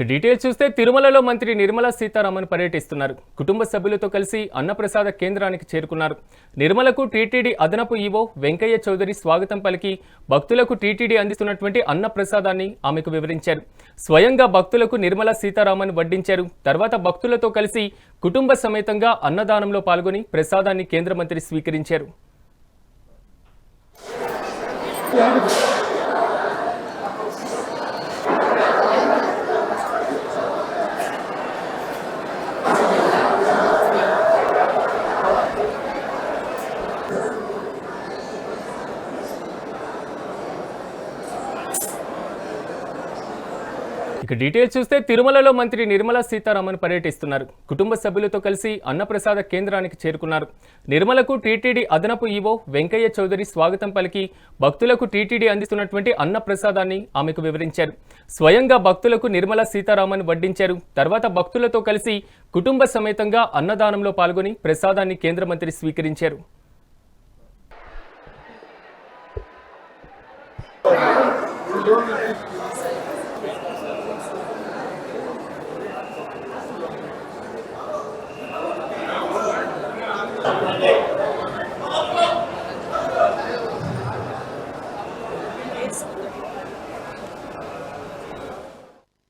ఇక డీటెయిల్స్ చూస్తే తిరుమలలో మంత్రి నిర్మలా సీతారామన్ పర్యటిస్తున్నారు. కుటుంబ సభ్యులతో కలిసి అన్నప్రసాద కేంద్రానికి చేరుకున్నారు. నిర్మలకు టీటీడీ అదనపు ఈవో వెంకయ్య చౌదరి స్వాగతం పలికి భక్తులకు టీటీడీ అందిస్తున్నటువంటి అన్నప్రసాదాన్ని ఆమెకు వివరించారు. స్వయంగా భక్తులకు నిర్మలా సీతారామన్ వడ్డించారు. తర్వాత భక్తులతో కలిసి కుటుంబ సమేతంగా అన్నదానంలో పాల్గొని ప్రసాదాన్ని కేంద్ర మంత్రి స్వీకరించారు. ఇక డీటెయిల్స్ చూస్తే తిరుమలలో మంత్రి నిర్మలా సీతారామన్ పర్యటిస్తున్నారు. కుటుంబ సభ్యులతో కలిసి అన్నప్రసాద కేంద్రానికి చేరుకున్నారు. నిర్మలకు టీటీడీ అదనపు ఈవో వెంకయ్య చౌదరి స్వాగతం పలికి భక్తులకు టీటీడీ అందిస్తున్నటువంటి అన్నప్రసాదాన్ని ఆమెకు వివరించారు. స్వయంగా భక్తులకు నిర్మలా సీతారామన్ వడ్డించారు. తర్వాత భక్తులతో కలిసి కుటుంబ సమేతంగా అన్నదానంలో పాల్గొని ప్రసాదాన్ని కేంద్ర మంత్రి స్వీకరించారు.